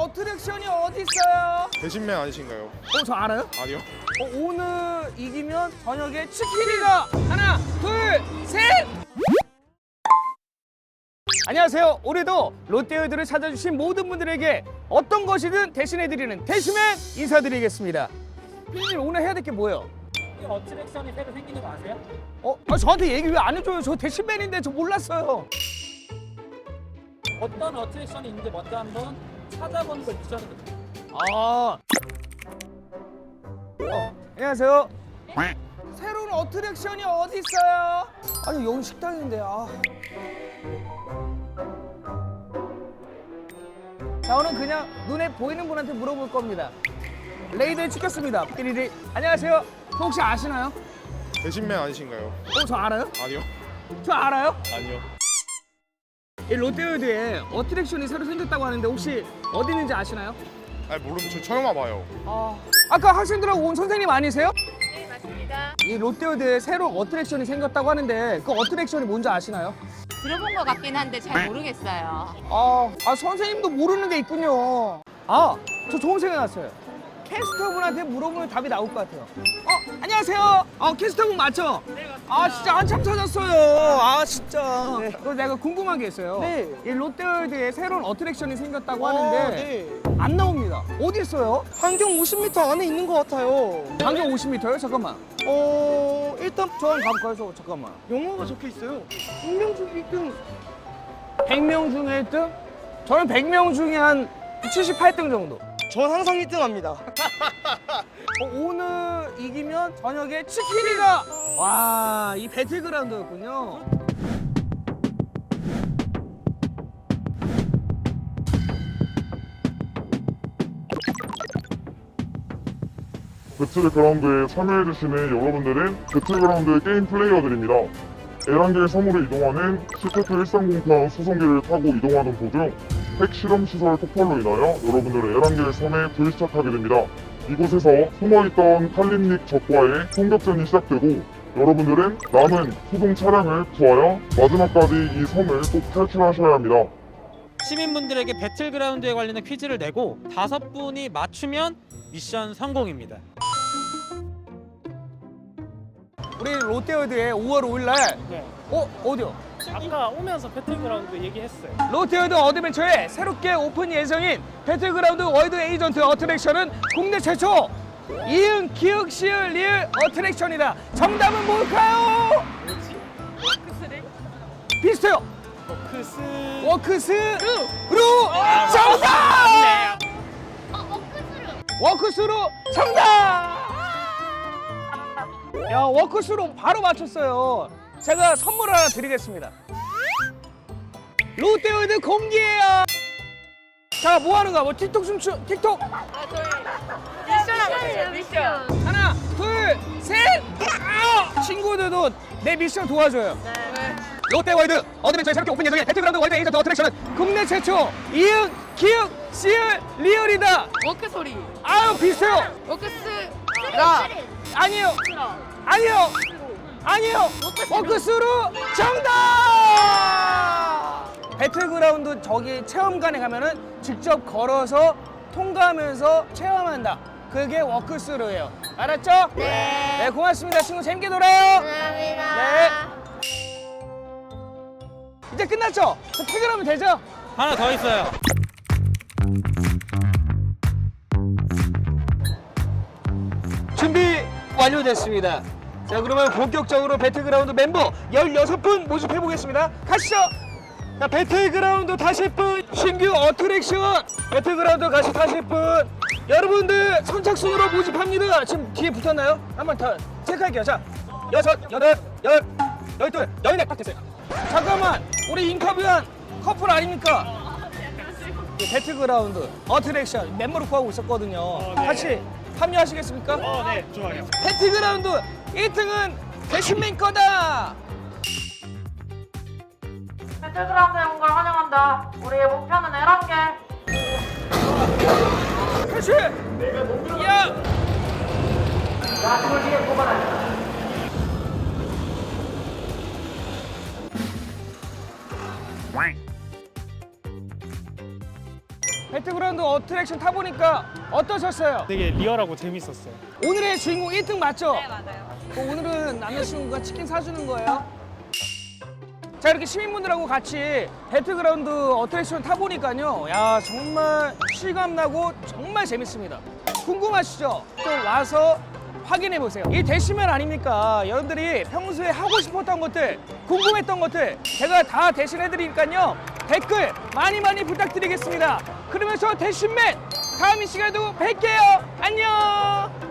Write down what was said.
어트랙션이 어디 있어요? 배신맨 아니신가요? 어, 저 알아요? 아니요. 어, 오늘 이기면 저녁에 치킨이다. 하나, 둘, 셋. 안녕하세요. 올해도 롯데월드를 찾아주신 모든 분들에게 어떤 것이든 대신해드리는 대신맨 인사드리겠습니다. 피디님 오늘 해야 될 게 뭐예요? 이 어트랙션이 새로 생기는 거 아세요? 어, 아, 저한테 얘기 왜 안 해줘요? 저 대신맨인데 저 몰랐어요. 어떤 어트랙션이 있는지 먼저 한번 찾아보는 걸 미션입니다. 아. 어, 안녕하세요. 새로운 어트랙션이 어디 있어요? 아니 여기 식당인데 아. 자 오늘 그냥 눈에 보이는 분한테 물어볼 겁니다. 레이더에 찍혔습니다. 삐리리. 안녕하세요. 저 혹시 아시나요? 배신맨 아니신가요? 어 저 알아요? 아니요. 저 알아요? 아니요. 이 롯데월드에 어트랙션이 새로 생겼다고 하는데 혹시 어디 있는지 아시나요? 아니 모르면 저 처음 와봐요. 아, 아까 학생들하고 온 선생님 아니세요? 네, 맞습니다. 이 롯데월드에 새로운 어트랙션이 생겼다고 하는데 그 어트랙션이 뭔지 아시나요? 들어본 것 같긴 한데 잘 모르겠어요. 아, 아 선생님도 모르는 게 있군요. 아, 저 좋은 생각 났어요. 캐스터분한테 물어보면 답이 나올 것 같아요. 어, 안녕하세요. 어, 캐스터분 맞죠? 네, 맞습니다. 아, 진짜 한참 찾았어요. 아, 진짜. 네. 그리고 내가 궁금한 게 있어요. 네. 이 롯데월드에 새로운 어트랙션이 생겼다고 아, 하는데 네. 안 나옵니다. 어디 있어요? 반경 50m 안에 있는 것 같아요. 반경 50m요? 잠깐만. 어, 일단 저 한번 가볼까요? 저, 잠깐만. 영어가 적혀 있어요. 중 1등. 100명 중에 1등? 저는 100명 중에 한 78등 정도. 전 항상 1등 합니다. 어, 오늘 이기면 저녁에 치킨이다. 와, 이 배틀그라운드였군요. 배틀그라운드에 참여해주시는 여러분들은 배틀그라운드 게임 플레이어들입니다. 에란겔 섬으로 이동하는 시테트 1308 수송기를 타고 이동하는 도중 핵 실험 시설 폭발로 인하여 여러분들은 에란겔 섬에 불시착하게 됩니다. 이곳에서 숨어있던 칼림닉 적과의 총격전이 시작되고 여러분들은 남은 수송 차량을 구하여 마지막까지 이 섬을 꼭 탈출하셔야 합니다. 시민분들에게 배틀그라운드에 관련된 퀴즈를 내고 다섯 분이 맞추면 미션 성공입니다. 우리 롯데월드에 5월 5일 날 네. 어, 어디요? 아까 오면서 배틀그라운드 얘기했어요. 롯데월드 어드벤처에 새롭게 오픈 예정인 배틀그라운드 월드 에이전트 어트랙션은 국내 최초 이응 기억 시을 리을 어트랙션이다. 정답은 뭘까요? 뭐지? 비슷해요. 워크스. 워크스 루 정답! 워크스루 정답! 야 워크스루 바로 맞췄어요. 제가 선물 하나 드리겠습니다. 롯데월드 공기예요. 자, 뭐 하는 거야? 뭐 틱톡 춤추 틱톡 미션 한번 해요, 미션. 하나, 둘, 셋. 아! 친구들도 내 미션 도와줘요. 롯데월드 어드벤처에 새롭게 오픈 예정인 배틀그라운드 월드 에이전트 어트랙션은 국내 최초 이응, 기응, 시을, 리얼이다. 워크 소리. 아유 비슷해요. 워크스. 나 아니요, 아니요, 아니요. 워크스루 정답. 배틀그라운드 저기 체험관에 가면은 직접 걸어서 통과하면서 체험한다. 그게 워크스루예요. 알았죠? 네. 네, 고맙습니다. 친구 재밌게 놀아요. 감사합니다. 이제 끝났죠? 저 퇴근하면 되죠? 하나 더 있어요. 준비 완료됐습니다. 자, 그러면 본격적으로 배틀그라운드 멤버 16분 모집해 보겠습니다. 가시죠. 자, 배틀그라운드 타실 분, 신규 어트랙션 배틀그라운드 가시 타실 분, 여러분들 선착순으로 모집합니다. 지금 뒤에 붙었나요? 한번 더 체크할게요. 자, 여섯, 여덟, 열, 열둘, 열넷 딱 됐어요. 잠깐만, 우리 인터뷰한 커플 아닙니까? 이 배틀그라운드 어트랙션 멤버로 구하고 있었거든요. 같이 참여하시겠습니까? 어, 네, 좋아요. 배틀그라운드 1등은 대신맨 거다. 배틀그라운드에 온 걸 환영한다. 우리의 목표는 에란게. 그렇지. 야. 배틀그라운드 어트랙션 타보니까 어떠셨어요? 되게 리얼하고 재밌었어요. 오늘의 주인공 1등 맞죠? 네, 맞아요. 어, 오늘은 남자친구가 치킨 사주는 거예요? 자 이렇게 시민분들하고 같이 배틀그라운드 어트랙션 타보니까요 야 정말 실감나고 정말 재밌습니다 궁금하시죠? 또 와서 확인해 보세요 이 대시면 아닙니까 여러분들이 평소에 하고 싶었던 것들 궁금했던 것들 제가 다 대신해 드리니까요 댓글 많이 많이 부탁드리겠습니다 그러면 저 대신맨 다음 이 시간에도 뵐게요. 안녕